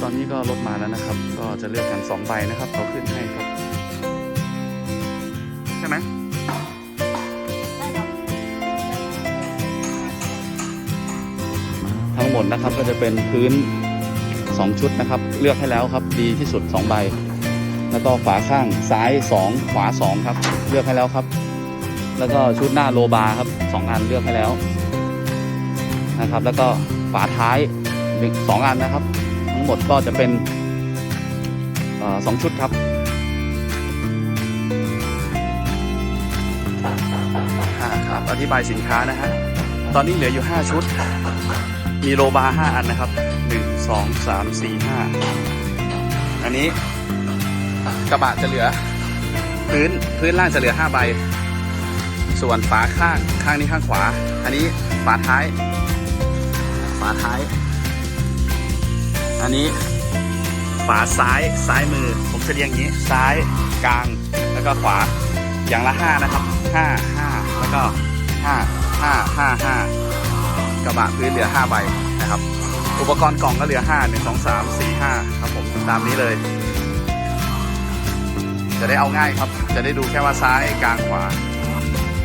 ตอนนี้ก็รถมาแล้วนะครับ ก็จะเลือกกัน2ใบนะครับเขาขึ้นให้ครับ ใช่ไหมทั้งหมดนะครับก็จะเป็นพื้น 2 ชุดนะครับ เลือกให้แล้วครับ ดีที่สุด 2 ใบ แล้วก็ฝาข้างซ้าย 2 ขวา 2 ครับ เลือกให้แล้วครับ แล้วก็ชุดหน้าโลบาครับสองอันเลือกให้แล้วนะครับ แล้วก็ฝาท้ายหนึ่งสองอันนะครับ งหมดก็จะเป็นอสองชุดครับครับอธิบายสินค้านะฮะ ตอนนี้เหลืออยู่ 5 ชุด มีโลบาร์5อันนะครับ 1 2 3 4 5 อันนี้กระบะจะเหลือ พื้นพื้นล่างจะเหลือ 5 ใบ ส่วนฝาข้างข้างนี้ข้างขวา อันนี้ฝาท้าย ฝาท้าย อันนี้ฝาซ้ายซ้ายมือ ผมจะเรียงอย่างนี้ ซ้ายกลางแล้วก็ขวาอย่างละห้านะครับห้าห้าแล้วก็ห้าห้าห้าห้ากระบะพื้นเหลือห้าใบนะครับ อุปกรณ์กล่องก็เหลือห้าหนึ่งสองสามสี่ห้าครับผมตามนี้เลย จะได้เอาง่ายครับ จะได้ดูแค่ว่าซ้ายกลางขวา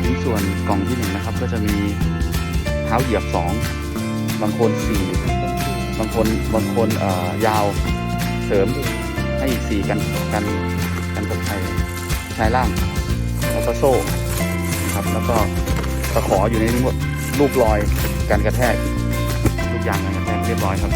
ชิ้นส่วนกล่องที่หนึ่งนะครับ ก็จะมีเท้าเหยียบสองบางคนสี่ บางคนบางคนยาวเสริมให้อีกสี่กันกันกันตกชายชายล่าง แล้วก็โซ่นะครับ แล้วก็ตะขออยู่ในนี้หมดลูกลอยการกระแทกทุกอย่างการกระแทกเรียบร้อยครับ